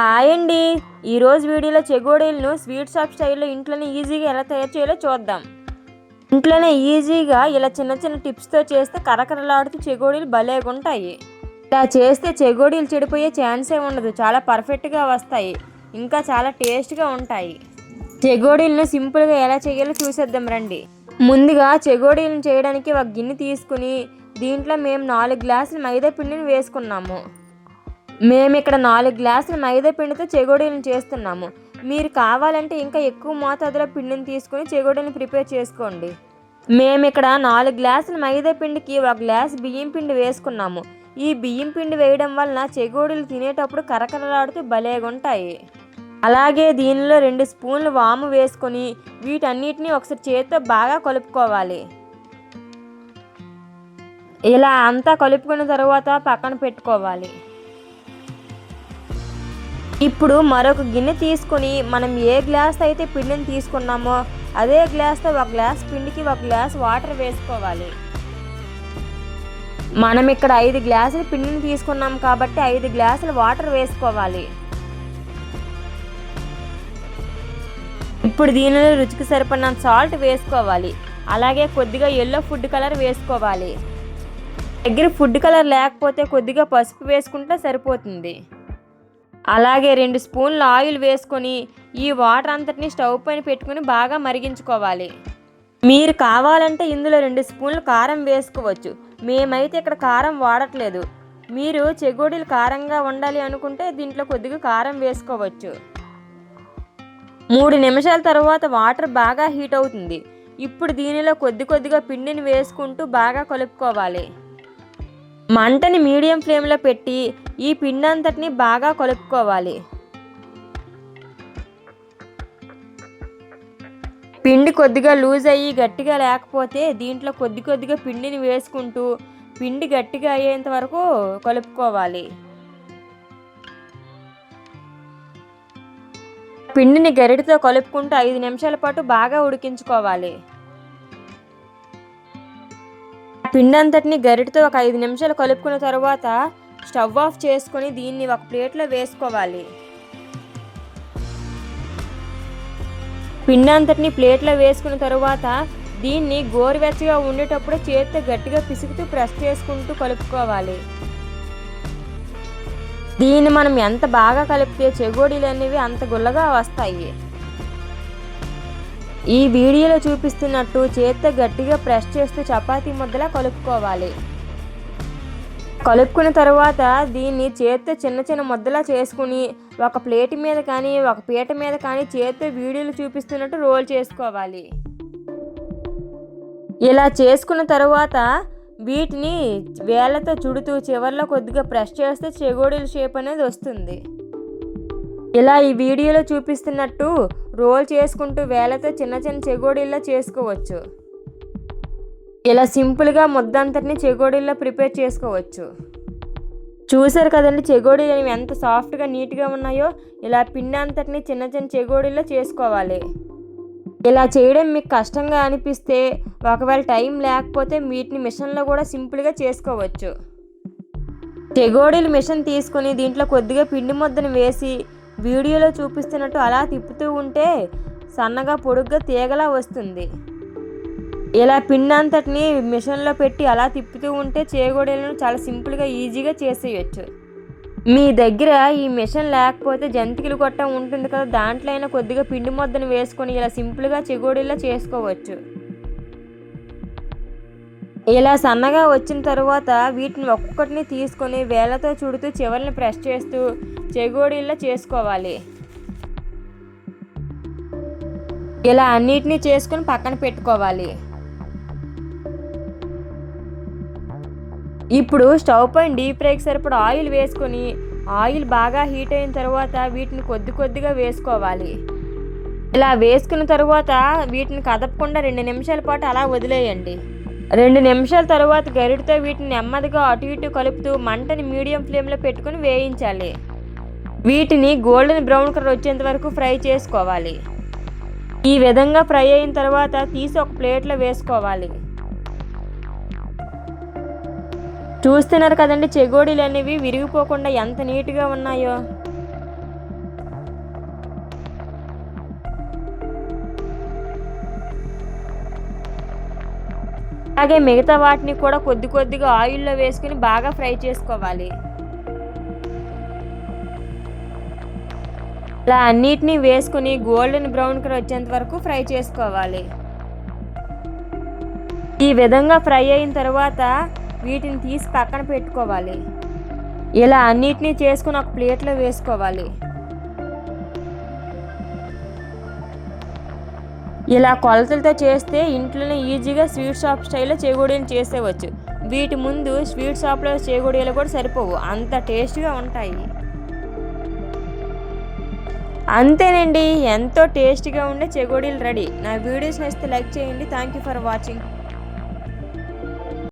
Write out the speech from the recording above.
Hi అండి. ఈరోజు వీడియోలో చెగోడీలను స్వీట్ షాప్ స్టైల్లో ఇంట్లోనే ఈజీగా ఎలా తయారు చేయాలో చూద్దాం. ఇంట్లోనే ఈజీగా ఇలా చిన్న చిన్న టిప్స్తో చేస్తే కరకరలాడుతూ చెగోడీలు భలేగా ఉంటాయి. ఇలా చేస్తే చెగోడీలు చెడిపోయే ఛాన్సే ఉండదు. చాలా పర్ఫెక్ట్గా వస్తాయి. ఇంకా చాలా టేస్ట్గా ఉంటాయి. చెగోడీలను సింపుల్గా ఎలా చేయాలో చూసేద్దాం రండి. ముందుగా చెగోడీలను చేయడానికి ఒక గిన్నె తీసుకుని దీంట్లో మేము నాలుగు గ్లాసులు మైదా పిండిని వేసుకున్నాము. మేము ఇక్కడ నాలుగు గ్లాసుల మైదా పిండితో చెగోడీలను చేస్తున్నాము. మీరు కావాలంటే ఇంకా ఎక్కువ మోతాదులో పిండిని తీసుకుని చెగోడీలను ప్రిపేర్ చేసుకోండి. మేము ఇక్కడ నాలుగు గ్లాసుల మైదా పిండికి ఒక గ్లాస్ బియ్యం పిండి వేసుకున్నాము. ఈ బియ్యం పిండి వేయడం వలన చెగోడీలు తినేటప్పుడు కరకరలాడుతూ భలేగా ఉంటాయి. అలాగే దీనిలో రెండు స్పూన్లు వాము వేసుకొని వీటన్నిటిని ఒకసారి చేతితో బాగా కలుపుకోవాలి. ఇలా అంతా కలుపుకున్న తర్వాత పక్కన పెట్టుకోవాలి. ఇప్పుడు మరొక గిన్నె తీసుకొని మనం ఏ గ్లాస్ అయితే పిండిని తీసుకున్నామో అదే గ్లాస్తో ఒక గ్లాస్ పిండికి ఒక గ్లాస్ వాటర్ వేసుకోవాలి. మనం ఇక్కడ ఐదు గ్లాసుల పిండిని తీసుకున్నాం కాబట్టి ఐదు గ్లాసులు వాటర్ వేసుకోవాలి. ఇప్పుడు దీనిలో రుచికి సరిపడిన సాల్ట్ వేసుకోవాలి. అలాగే కొద్దిగా ఎల్లో ఫుడ్ కలర్ వేసుకోవాలి. దగ్గర ఫుడ్ కలర్ లేకపోతే కొద్దిగా పసుపు వేసుకుంటే సరిపోతుంది. అలాగే రెండు స్పూన్ల ఆయిల్ వేసుకొని ఈ వాటర్ అంతటిని స్టవ్ పైన పెట్టుకుని బాగా మరిగించుకోవాలి. మీరు కావాలంటే ఇందులో రెండు స్పూన్లు కారం వేసుకోవచ్చు. మేమైతే ఇక్కడ కారం వాడట్లేదు. మీరు చెగోడీలు కారంగా ఉండాలి అనుకుంటే దీంట్లో కొద్దిగా కారం వేసుకోవచ్చు. మూడు నిమిషాల తర్వాత వాటర్ బాగా హీట్ అవుతుంది. ఇప్పుడు దీనిలో కొద్ది కొద్దిగా పిండిని వేసుకుంటూ బాగా కలుపుకోవాలి. మంటని మీడియం ఫ్లేమ్లో పెట్టి ఈ పిండి అంతటిని బాగా కలుపుకోవాలి. పిండి కొద్దిగా లూజ్ అయ్యి గట్టిగా లేకపోతే దీంట్లో కొద్ది కొద్దిగా పిండిని వేసుకుంటూ పిండి గట్టిగా అయ్యేంత వరకు కలుపుకోవాలి. పిండిని గరిటతో కలుపుకుంటూ ఐదు నిమిషాల పాటు బాగా ఉడికించుకోవాలి. పిండి అంతటిని గరిటతో ఒక ఐదు నిమిషాలు కలుపుకున్న తర్వాత స్టవ్ ఆఫ్ చేసుకొని దీన్ని ఒక ప్లేట్లో వేసుకోవాలి. పిండి అంతటిని ప్లేట్లో వేసుకున్న తర్వాత దీన్ని గోరువెచ్చగా ఉండేటప్పుడు చేతితో గట్టిగా పిసుకుతూ ప్రెస్ చేసుకుంటూ కలుపుకోవాలి. దీన్ని మనం ఎంత బాగా కలిపితే చెగోడీలు అనేవి అంత గుల్లగా వస్తాయి. ఈ వీడియోలో చూపిస్తున్నట్టు చేత్తో గట్టిగా ప్రెస్ చేస్తూ చపాతీ ముద్దలా కలుపుకోవాలి. కలుపుకున్న తర్వాత దీన్ని చేత్తో చిన్న చిన్న ముద్దలా చేసుకుని ఒక ప్లేట్ మీద కానీ ఒక పీట మీద కానీ చేత్తో వీడియోలు చూపిస్తున్నట్టు రోల్ చేసుకోవాలి. ఇలా చేసుకున్న తర్వాత వీటిని వేళ్ళతో చుడుతూ చివర్లో కొద్దిగా ప్రెస్ చేస్తే చెగోడీల షేప్ అనేది వస్తుంది. ఇలా ఈ వీడియోలో చూపిస్తున్నట్టు రోల్ చేసుకుంటూ వేలతో చిన్న చిన్న చెగోడీల్లో చేసుకోవచ్చు. ఇలా సింపుల్గా ముద్దంతటిని చెగోడీల్లో ప్రిపేర్ చేసుకోవచ్చు. చూసారు కదండి చెగోడీలు ఎంత సాఫ్ట్గా నీట్గా ఉన్నాయో? ఇలా పిండి అంతటిని చిన్న చిన్న చెగోడీల్లో చేసుకోవాలి. ఇలా చేయడం మీకు కష్టంగా అనిపిస్తే ఒకవేళ టైం లేకపోతే వీటిని మిషన్లో కూడా సింపుల్గా చేసుకోవచ్చు. చెగోడీలు మిషన్ తీసుకొని దీంట్లో కొద్దిగా పిండి ముద్దను వేసి వీడియోలో చూపిస్తున్నట్టు అలా తిప్పుతూ ఉంటే సన్నగా పొడుగ్గా తీగలా వస్తుంది. ఇలా పిండి అంతటిని మిషన్లో పెట్టి అలా తిప్పుతూ ఉంటే చేగోడీలను చాలా సింపుల్గా ఈజీగా చేసేయచ్చు. మీ దగ్గర ఈ మిషన్ లేకపోతే జంతికలు గొట్టం ఉంటుంది కదా దాంట్లో అయినా కొద్దిగా పిండి ముద్దను వేసుకొని ఇలా సింపుల్గా చెగోడీలా చేసుకోవచ్చు. ఇలా సన్నగా వచ్చిన తర్వాత వీటిని ఒక్కొక్కటిని తీసుకొని వేలతో చుడుతూ చివరిని ప్రెస్ చేస్తూ చెగోడీల్లో చేసుకోవాలి. ఇలా అన్నిటినీ చేసుకొని పక్కన పెట్టుకోవాలి. ఇప్పుడు స్టవ్ పైన డీప్ ఫ్రైకి సరిపడా ఆయిల్ వేసుకొని ఆయిల్ బాగా హీట్ అయిన తర్వాత వీటిని కొద్ది కొద్దిగా వేసుకోవాలి. ఇలా వేసుకున్న తర్వాత వీటిని కదపకుండా రెండు నిమిషాల పాటు అలా వదిలేయండి. రెండు నిమిషాల తర్వాత గరిటతో వీటిని నెమ్మదిగా అటు ఇటు కలుపుతూ మంటని మీడియం ఫ్లేమ్లో పెట్టుకుని వేయించాలి. వీటిని గోల్డెన్ బ్రౌన్ కలర్ వచ్చేంత వరకు ఫ్రై చేసుకోవాలి. ఈ విధంగా ఫ్రై అయిన తర్వాత తీసి ఒక ప్లేట్లో వేసుకోవాలి. చూస్తున్నారు కదండి చెగోడీలు అనేవి విరిగిపోకుండా ఎంత నీట్గా ఉన్నాయో. అలాగే మిగతా వాటిని కూడా కొద్ది కొద్దిగా ఆయిల్లో వేసుకుని బాగా ఫ్రై చేసుకోవాలి. ఇలా అన్నిటినీ వేసుకుని గోల్డెన్ బ్రౌన్ కలర్ వచ్చేంత వరకు ఫ్రై చేసుకోవాలి. ఈ విధంగా ఫ్రై అయిన తర్వాత వీటిని తీసి పక్కన పెట్టుకోవాలి. ఇలా అన్నిటినీ చేసుకుని ఒక ప్లేట్లో వేసుకోవాలి. ఇలా కొలతలతో చేస్తే ఇంట్లోనే ఈజీగా స్వీట్ షాప్ స్టైల్లో చేగోడీలు చేసేవచ్చు. వీటి ముందు స్వీట్ షాప్లో చేగోడీలు కూడా సరిపోవు. అంత టేస్ట్గా ఉంటాయి. అంతేనండి. ఎంతో టేస్టీగా ఉండే చెగోడీలు రెడీ. నా వీడియోస్ నచ్చితే లైక్ చేయండి. Thank you for watching.